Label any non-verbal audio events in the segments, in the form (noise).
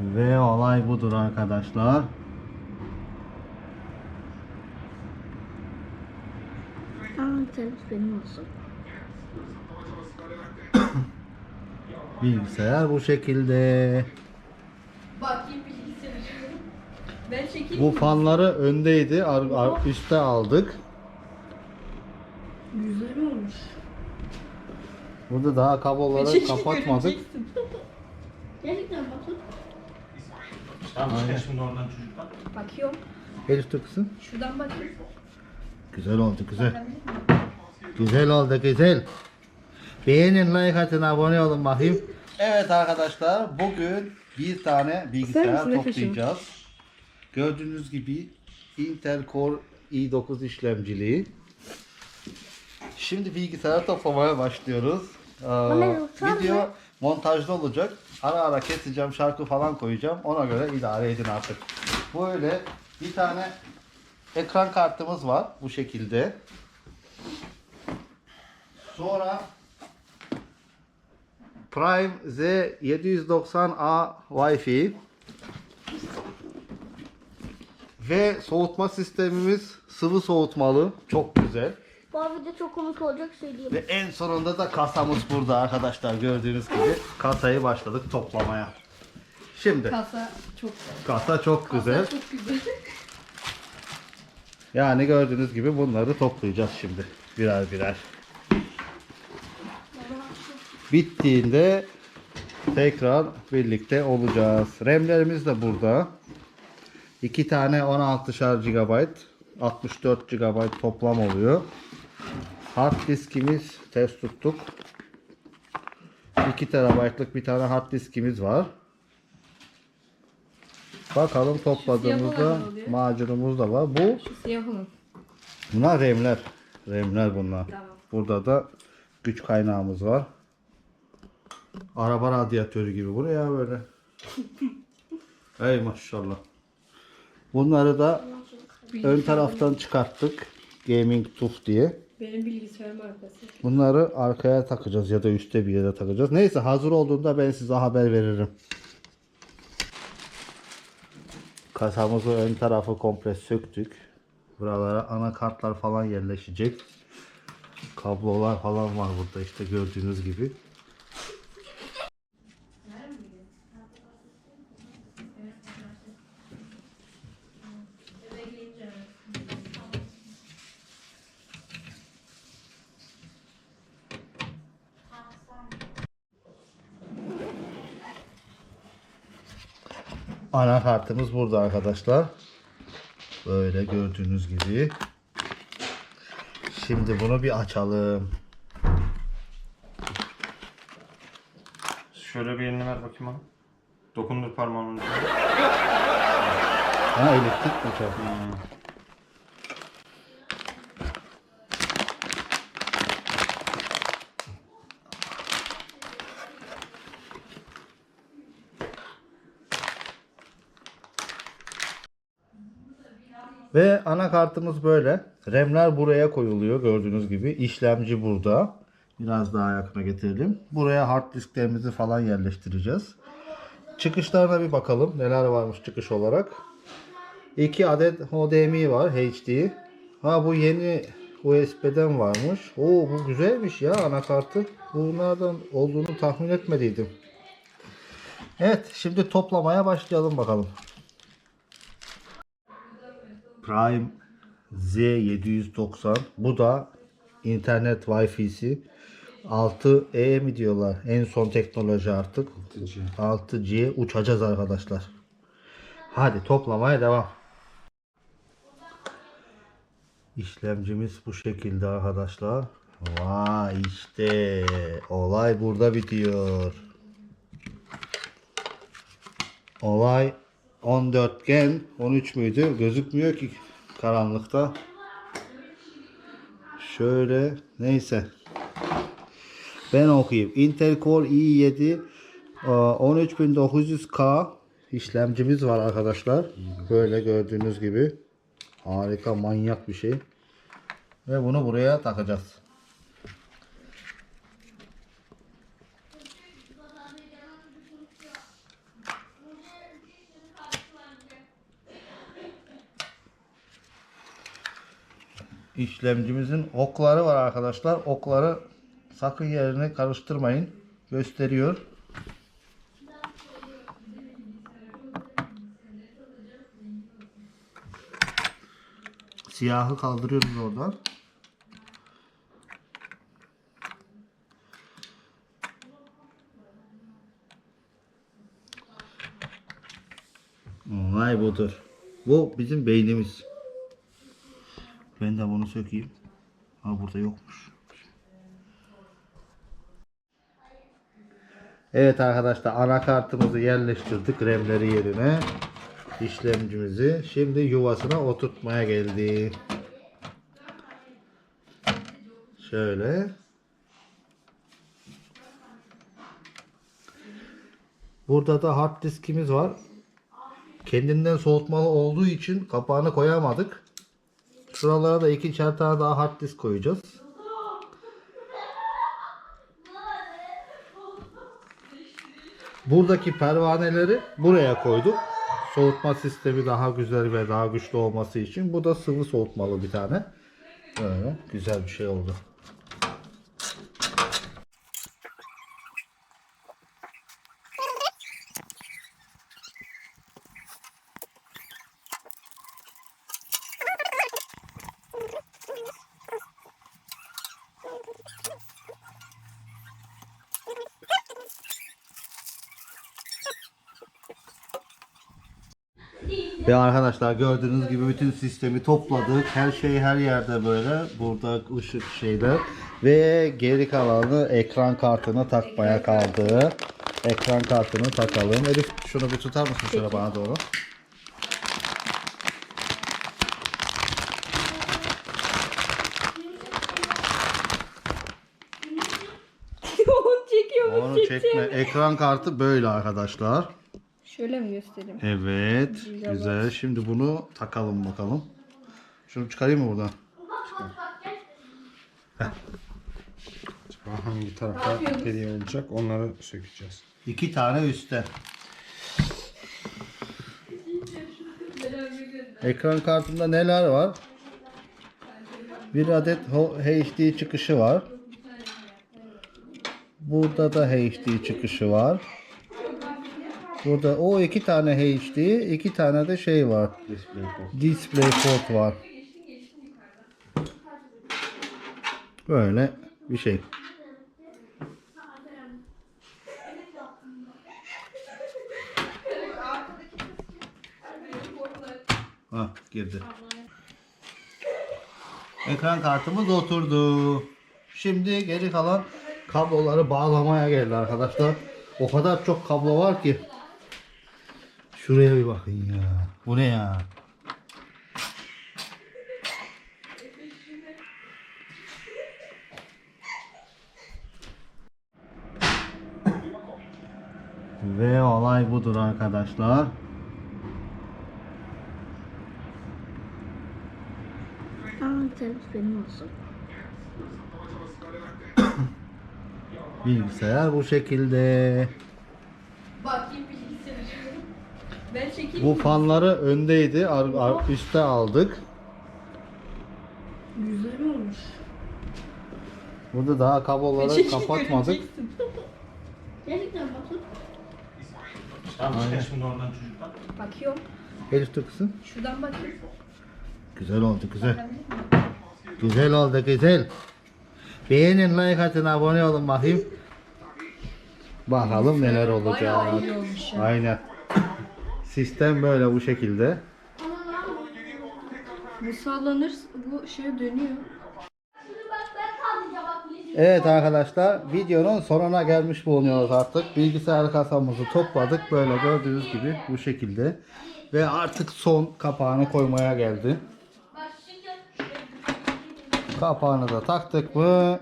Ve olay budur arkadaşlar. Benim olsun. (coughs) Bilgisayar bu şekilde. Bakayım bilgisayarı. Ben çekeyim. Bu fanları öndeydi. Ar- ar- üstte aldık. Güzel olmuş. Burada daha kabloları kapatmadık. (laughs) Gerçekten bakın. Tamam işte şimdi oradan çocuklar. Bakıyorum. Elif tıksın. Şuradan bakayım. Güzel oldu güzel. Güzel oldu güzel. Beğenin like atın abone olun bakayım. Evet arkadaşlar bugün bir tane bilgisayar misin Efe'cim? toplayacağız. Gördüğünüz gibi Intel Core i9 işlemciliği. Şimdi bilgisayar toplamaya başlıyoruz. Ee, yok, video montajlı olacak. Ara ara keseceğim, şarkı falan koyacağım. Ona göre idare edin artık. Böyle bir tane ekran kartımız var bu şekilde. Sonra Prime Z790A Wi-Fi ve soğutma sistemimiz sıvı soğutmalı. Çok güzel. Bu video çok komik olacak söyleyeyim. Ve en sonunda da kasamız burada arkadaşlar. Gördüğünüz gibi kasayı başladık toplamaya. Şimdi Kasa çok güzel. kasa çok güzel. Kasa çok güzel. (laughs) Yani gördüğünüz gibi bunları toplayacağız şimdi birer birer. Bittiğinde tekrar birlikte olacağız. RAM'lerimiz de burada. 2 tane 16'şar GB, 64 GB toplam oluyor. Hard diskimiz test tuttuk. 2 TB'lık bir tane hard diskimiz var. Bakalım topladığımızda macunumuz da var. Bu. Bunlar RAM'ler. RAM'ler bunlar. Tamam. Burada da güç kaynağımız var. Araba radyatörü gibi bu ne ya böyle. (laughs) Ey maşallah. Bunları da ön taraftan çıkarttık. Gaming Tuf diye. Benim bilgisayarım arkası. Bunları arkaya takacağız ya da üstte bir yere takacağız. Neyse hazır olduğunda ben size haber veririm. Kasamızı ön tarafı komple söktük. Buralara anakartlar falan yerleşecek. Kablolar falan var burada işte gördüğünüz gibi. Anakartımız burada arkadaşlar. Böyle gördüğünüz gibi. Şimdi bunu bir açalım. Şöyle bir elini ver bakayım bana. Dokundur parmağının ucuna. Ha elektrik mi çarpıyor? Ve anakartımız böyle. RAM'ler buraya koyuluyor gördüğünüz gibi. İşlemci burada. Biraz daha yakına getirelim. Buraya hard disklerimizi falan yerleştireceğiz. Çıkışlarına bir bakalım. Neler varmış çıkış olarak. 2 adet HDMI var HD. Ha bu yeni USB'den varmış. Oo bu güzelmiş ya anakartı. Bunlardan olduğunu tahmin etmediydim. Evet şimdi toplamaya başlayalım bakalım. Prime Z790 bu da internet Wi-Fi'si. 6E mi diyorlar? En son teknoloji artık. 6G uçacağız arkadaşlar. Hadi toplamaya devam. İşlemcimiz bu şekilde arkadaşlar. Vay işte. Olay burada bitiyor. Olay 14 gen 13 müydü? Gözükmüyor ki karanlıkta. Şöyle neyse. Ben okuyayım. Intel Core i7 e, 13900K işlemcimiz var arkadaşlar. Böyle gördüğünüz gibi. Harika manyak bir şey. Ve bunu buraya takacağız işlemcimizin okları var arkadaşlar. Okları sakın yerini karıştırmayın. Gösteriyor. Siyahı kaldırıyoruz oradan. Olay budur. Bu bizim beynimiz. Ben de bunu sökeyim. Ha burada yokmuş. Evet arkadaşlar anakartımızı yerleştirdik RAM'leri yerine. işlemcimizi şimdi yuvasına oturtmaya geldi. Şöyle. Burada da hard diskimiz var. Kendinden soğutmalı olduğu için kapağını koyamadık. Şuralara da iki çer tane daha hard disk koyacağız. Buradaki pervaneleri buraya koyduk. Soğutma sistemi daha güzel ve daha güçlü olması için. Bu da sıvı soğutmalı bir tane. Böyle güzel bir şey oldu. Ve arkadaşlar gördüğünüz gibi bütün sistemi topladık. Her şey her yerde böyle. Burada ışık şeyler. Ve geri kalanı ekran kartını takmaya kaldı. Ekran kartını takalım. Elif şunu bir tutar mısın şöyle bana doğru? (laughs) Onu çekme. Ekran kartı böyle arkadaşlar. Şöyle mi göstereyim? Evet. Güzel. Şimdi bunu takalım bakalım. Şunu çıkarayım mı buradan? Acaba hangi tarafa hediye olacak onları sökeceğiz. İki tane üstte. Ekran kartında neler var? Bir adet HD çıkışı var. Burada da HD çıkışı var. Burada o iki tane HD, iki tane de şey var. Display port var. Böyle bir şey. Ha girdi. Ekran kartımız oturdu. Şimdi geri kalan kabloları bağlamaya geldi arkadaşlar. O kadar çok kablo var ki. Şuraya bir bakın ya. Bu ne ya? Ve olay budur arkadaşlar. Servis benim olsun. Bilgisayar bu şekilde. Bakayım bilgisayarı. Ben çekeyim Bu mi? fanları öndeydi. Ar, ar- üste aldık. Güzel olmuş. Burada daha kabloları Çekil, kapatmadık. göreceksin. (laughs) Gerçekten bakın. Tamam çıkar şimdi oradan çocuklar. Bakıyorum. Elif tıksın. Şuradan bakayım. Güzel oldu güzel. Güzel oldu güzel. Beğenin like atın abone olun bakayım. Bakalım neler olacak. Bayağı iyi olmuş ya. Aynen. Sistem böyle bu şekilde. Bu sallanır, bu şey dönüyor. Evet arkadaşlar videonun sonuna gelmiş bulunuyoruz artık. Bilgisayar kasamızı topladık. Böyle gördüğünüz gibi bu şekilde. Ve artık son kapağını koymaya geldi. Kapağını da taktık mı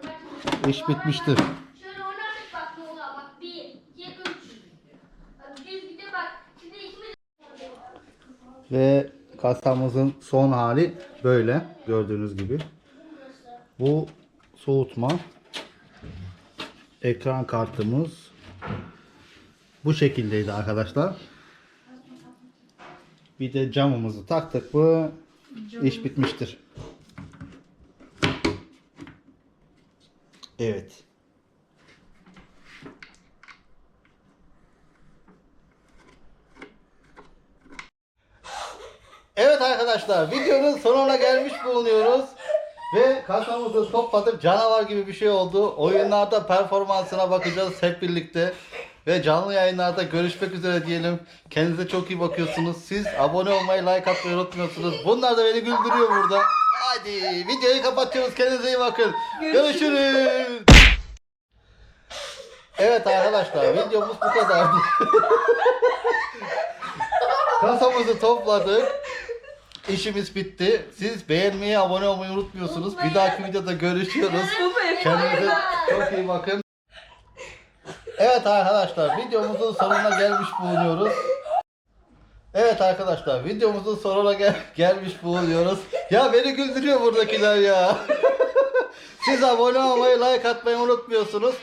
iş bitmiştir. Ve kasamızın son hali böyle gördüğünüz gibi. Bu soğutma ekran kartımız bu şekildeydi arkadaşlar. Bir de camımızı taktık mı iş bitmiştir. Evet. Arkadaşlar videonun sonuna gelmiş bulunuyoruz. Ve kasamızı topladık. Canavar gibi bir şey oldu. Oyunlarda performansına bakacağız hep birlikte. Ve canlı yayınlarda görüşmek üzere diyelim. Kendinize çok iyi bakıyorsunuz. Siz abone olmayı, like atmayı unutmuyorsunuz. Bunlar da beni güldürüyor burada. Hadi videoyu kapatıyoruz. Kendinize iyi bakın. Görüşürüz. Evet arkadaşlar videomuz bu kadardı. (laughs) Kasamızı topladık. İşimiz bitti. Siz beğenmeyi, abone olmayı unutmuyorsunuz. Bir dahaki videoda görüşüyoruz. (laughs) Kendinize çok iyi bakın. Evet arkadaşlar videomuzun sonuna gelmiş bulunuyoruz. Evet arkadaşlar videomuzun sonuna gel- gelmiş bulunuyoruz. Ya beni güldürüyor buradakiler ya. (laughs) Siz abone olmayı, like atmayı unutmuyorsunuz.